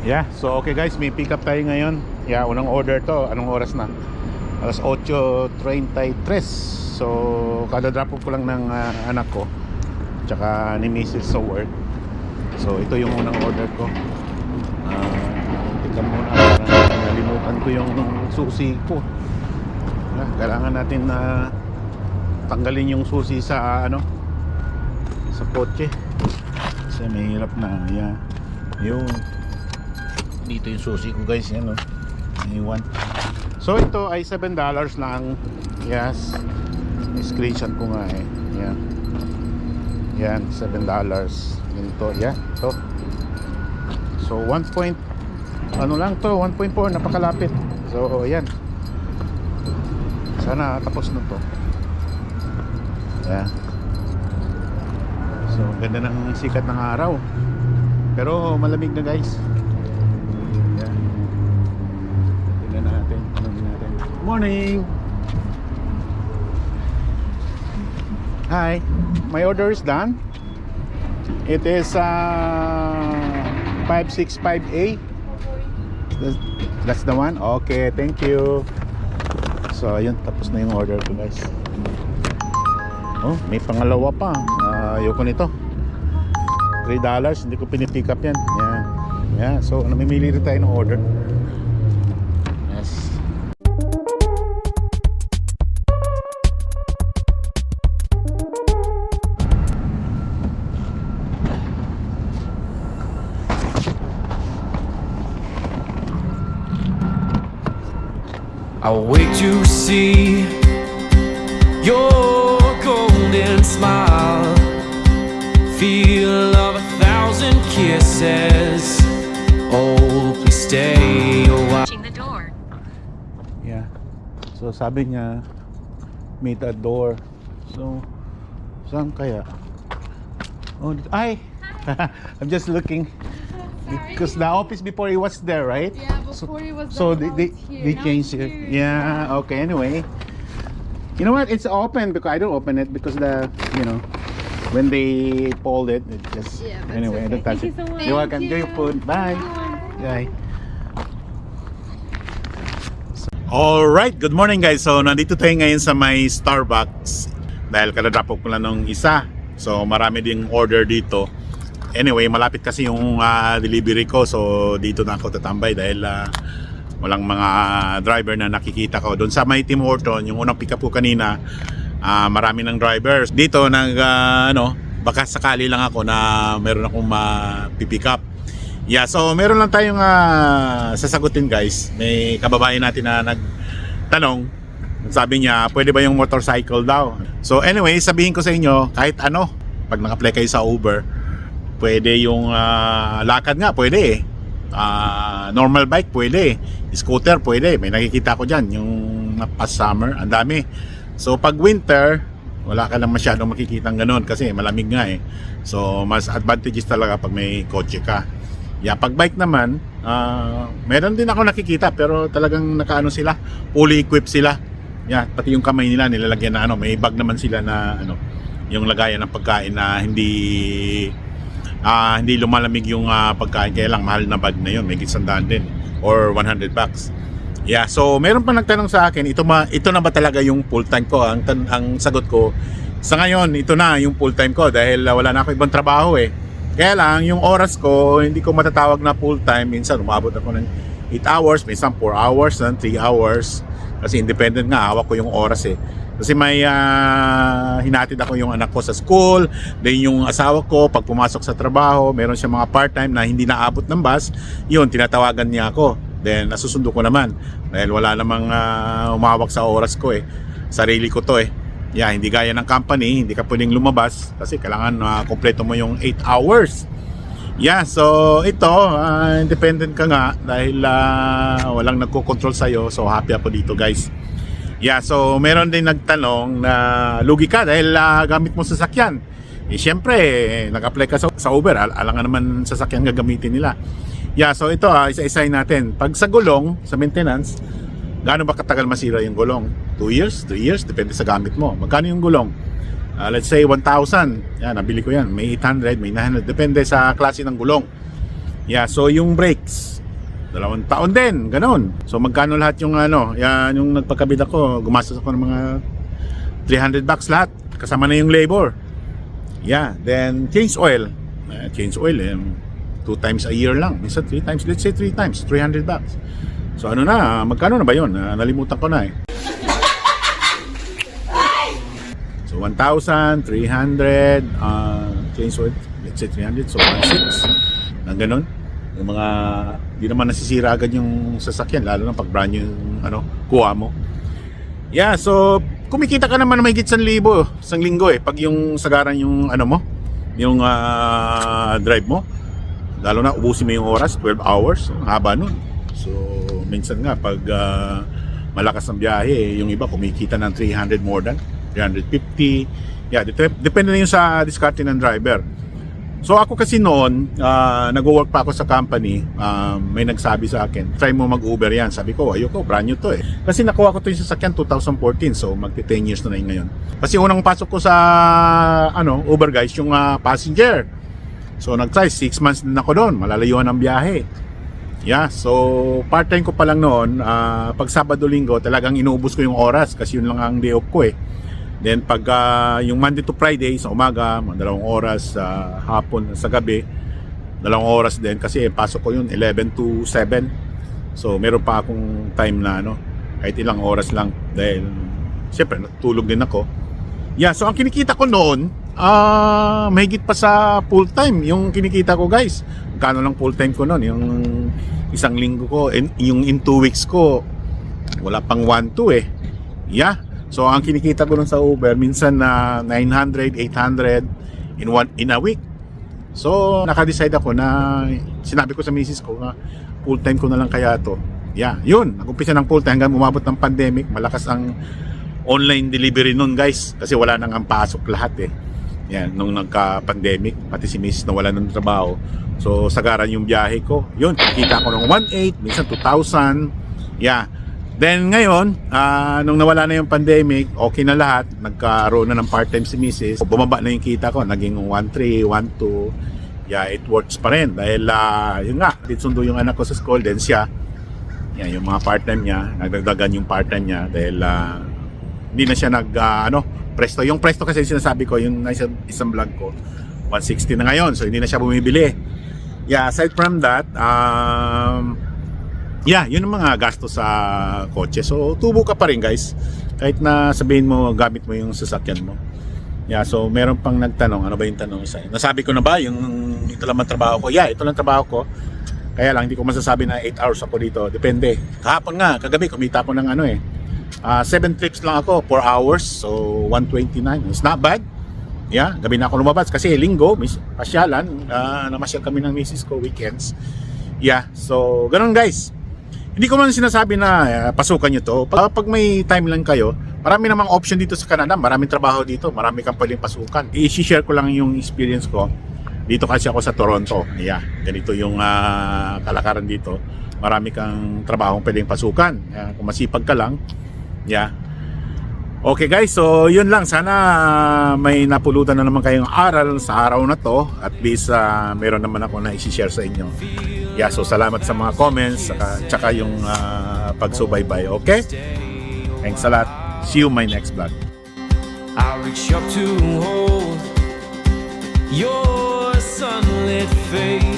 Yeah, so okay guys, may pick up tayo ngayon. Yeah, unang order to. Anong oras na? Alas 8.33. So, kada drop ko lang ng ah, anak ko. Tsaka ni Mrs. sa. So, ito yung unang order ko. Ah, tignan mo na. Parang nalimutan ko yung susi ko. Yeah, kailangan natin na tanggalin yung susi sa ano sa kotse kasi mahirap na yeah. yun dito yung susi ko guys yan o iwan so ito ay 7 dollars lang. Yes. Screenshot ko nga eh. Yan. Yan 7 dollars. Ganito yan ito so 1 point ano lang to? 1.4 napakalapit. So yan. Sana tapos na to. Yan. So ganda ng sikat ng araw. Pero malamig na guys morning. Hi my order is done. It is uh 565A that's, that's the one? Okay thank you. So ayun tapos na yung order ko guys. Oh may pangalawa pa. Ah, ayoko nito. 3 dollars hindi ko pinipick up yan. Yan. Yan. So namimili rin tayo ng order I'll wait to see your golden smile. Feel of a thousand kisses. Oh, please stay a while. Reaching the door. yeah so sabi niya meet at door so saan kaya oh dito- ay I'm just looking because the office before it was there right Yeah, before it was So the they they, here. they Now changed it. here. Yeah. Okay. Anyway, you know what? It's open because I don't open it because the you know when they pulled it, it just Yeah, anyway. I don't touch okay. it. Thank you so much. You're welcome. Thank Enjoy your you. food. Bye. Bye. All right. Good morning, guys. So nandito tayo ngayon sa may Starbucks dahil kada-drop off ko lang nung isa. So marami ding order dito. Anyway, malapit kasi yung ah, delivery ko. So dito na ako tatambay dahil ah, walang mga driver na nakikita ko. Doon sa may Tim Horton, yung unang pick up ko kanina, ah, marami ng drivers. Dito nag ah, ano, baka sakali lang ako na meron akong ma-pick up. Yeah, so meron lang tayong ah, sasagutin guys. May kababayan natin na nagtanong. Sabi niya, pwede ba yung motorcycle daw? So anyway, sabihin ko sa inyo, kahit ano, pag naka-apply kayo sa Uber, pwede yung ah, lakad nga, pwede eh. Ah, normal bike, pwede eh. Scooter, pwede. May nakikita ko dyan, yung past summer, ang dami. So pag winter, wala ka lang masyadong makikita ganun kasi malamig nga eh. So mas advantageous talaga pag may kotse ka. Yeah, pag bike naman, ah, meron din ako nakikita pero talagang nakaano sila, fully equipped sila. Yeah, pati yung kamay nila nilalagyan na ano, may bag naman sila na ano, yung lagayan ng pagkain na hindi ah, hindi lumalamig yung ah, pagkain kaya lang mahal na bag na yun, may gisandaan din or 100 bucks. Yeah, so meron pa nagtanong sa akin, ito ma ito na ba talaga yung full time ko? Ang ang sagot ko, sa ngayon ito na yung full time ko dahil ah, wala na ako ibang trabaho eh. Kaya lang yung oras ko hindi ko matatawag na full time, minsan umabot ako ng 8 hours, minsan 4 hours, 3 hours. Kasi independent nga, hawak ko yung oras eh. Kasi may ah, hinatid ako yung anak ko sa school, then yung asawa ko pag pumasok sa trabaho, meron siya mga part-time na hindi naabot ng bus, yun tinatawagan niya ako. Then nasusundo ko naman dahil wala namang ah, umawak sa oras ko eh. Sarili ko to eh. Yeah, hindi gaya ng company, hindi ka pwedeng lumabas kasi kailangan na kompleto mo yung 8 hours. Yeah, so ito, ah, independent ka nga dahil ah, walang nagko-control sa'yo. So happy ako dito guys. Yeah, so meron din nagtanong na lugi ka dahil ah, gamit mo sasakyan. Eh syempre, eh, nag-apply ka sa, sa Uber, al alangan naman sasakyan gagamitin nila. Yeah, so ito ah, isa-isahin natin. Pag sa gulong, sa maintenance, gaano ba katagal masira yung gulong? 2 years, 3 years, depende sa gamit mo. Magkano yung gulong? Ah, let's say 1,000. Yan, nabili ko yan. May 800, may 900. Depende sa klase ng gulong. Yeah, so yung brakes, dalawang taon din, ganun. So magkano lahat yung ano, yan yung nagpakabit ako, gumastos ako ng mga 300 bucks lahat, kasama na yung labor. Yeah, then change oil. Uh, change oil, eh, two times a year lang. Minsan three times, let's say three times, 300 bucks. So ano na, magkano na ba yun? Ah, nalimutan ko na eh. So 1,300 uh, change oil, let's say 300, so 1,600. Ang ganun. Yung mga, di naman nasisira agad yung sasakyan, lalo na pag brand new yung ano, kuha mo. Yeah, so kumikita ka naman ng mahigit sa libo isang linggo eh pag yung sagaran yung ano mo yung ah, drive mo. Lalo na ubusin mo yung oras 12 hours haba nun. So minsan nga pag ah, malakas ang biyahe eh, yung iba kumikita ng 300 more than 350 yeah dep- depende na yun sa diskarte ng driver So ako kasi noon, ah, nag-work pa ako sa company, um, may nagsabi sa akin, try mo mag-Uber yan. Sabi ko, ayoko, brand new to eh. Kasi nakuha ko to yung sasakyan 2014, so magti 10 years na na ngayon. Kasi unang pasok ko sa ano Uber guys, yung ah, passenger. So nag-try, 6 months din ako doon, malalayuan ang biyahe. Yeah, so part-time ko pa lang noon, ah, pag Sabado-Linggo, talagang inuubos ko yung oras kasi yun lang ang day off ko eh. Then pag ah, yung Monday to Friday sa umaga, mga dalawang oras sa hapon sa gabi, dalawang oras din kasi pasok ko yun 11 to 7. So meron pa akong time na ano, kahit ilang oras lang dahil siyempre natulog din ako. Yeah, so ang kinikita ko noon, ah mahigit pa sa full time yung kinikita ko guys. Kano lang full time ko noon, yung isang linggo ko, yung in two weeks ko, wala pang 1-2 eh. Yeah. So ang kinikita ko nun sa Uber minsan na 900, 800 in one in a week. So naka-decide ako na sinabi ko sa misis ko na full time ko na lang kaya to. Yeah, yun. Nag-umpisa ng full time hanggang umabot ng pandemic. Malakas ang online delivery nun guys kasi wala nang ang pasok lahat eh. Yan, nung nagka-pandemic, pati si misis na wala ng trabaho. So, sagaran yung biyahe ko. Yun, kita ko ng 1.8, minsan 2,000. Yeah. Then ngayon, ah, nung nawala na yung pandemic, okay na lahat. Nagkaroon na ng part-time si Mrs. Bumaba na yung kita ko, naging 1.3, 1.2. Yeah, it works pa rin. Dahil, ah, yun nga, sundo yung anak ko sa school, then siya, yan, yung mga part-time niya, nagdagdagan yung part-time niya dahil ah, hindi na siya nag, ah, ano, presto. Yung presto kasi sinasabi ko, yung nasa isang vlog ko, 160 na ngayon, so hindi na siya bumibili. Yeah, aside from that, um, Yeah, yun ang mga gasto sa kotse. So, tubo ka pa rin guys. Kahit na sabihin mo, gamit mo yung sasakyan mo. Yeah, so meron pang nagtanong, ano ba yung tanong isa? Nasabi ko na ba yung ito lang ang trabaho ko? Yeah, ito lang trabaho ko. Kaya lang, hindi ko masasabi na 8 hours ako dito. Depende. Kahapon nga, kagabi, kumita ko ng ano eh. 7 trips lang ako, 4 hours. So, 129. It's not bad. Yeah, gabi na ako lumabas kasi linggo, mis pasyalan, uh, namasyal kami ng misis ko weekends. Yeah, so ganun guys. Hindi ko man sinasabi na uh, pasukan nyo to. Pag, pag may time lang kayo, marami namang option dito sa Canada. Maraming trabaho dito. Marami kang pwedeng pasukan. I-share ko lang yung experience ko. Dito kasi ako sa Toronto. Yeah, ganito yung uh, kalakaran dito. Marami kang trabaho pwedeng pasukan. Uh, kung masipag ka lang, yeah. Okay guys, so yun lang. Sana may napulutan na naman kayong aral sa araw na to. At least uh, meron naman ako na i-share sa inyo. Yeah, so salamat sa mga comments saka, tsaka yung uh, pagsubaybay. Okay? Thanks a lot. See you my next vlog. I reach up to hold your sunlit face.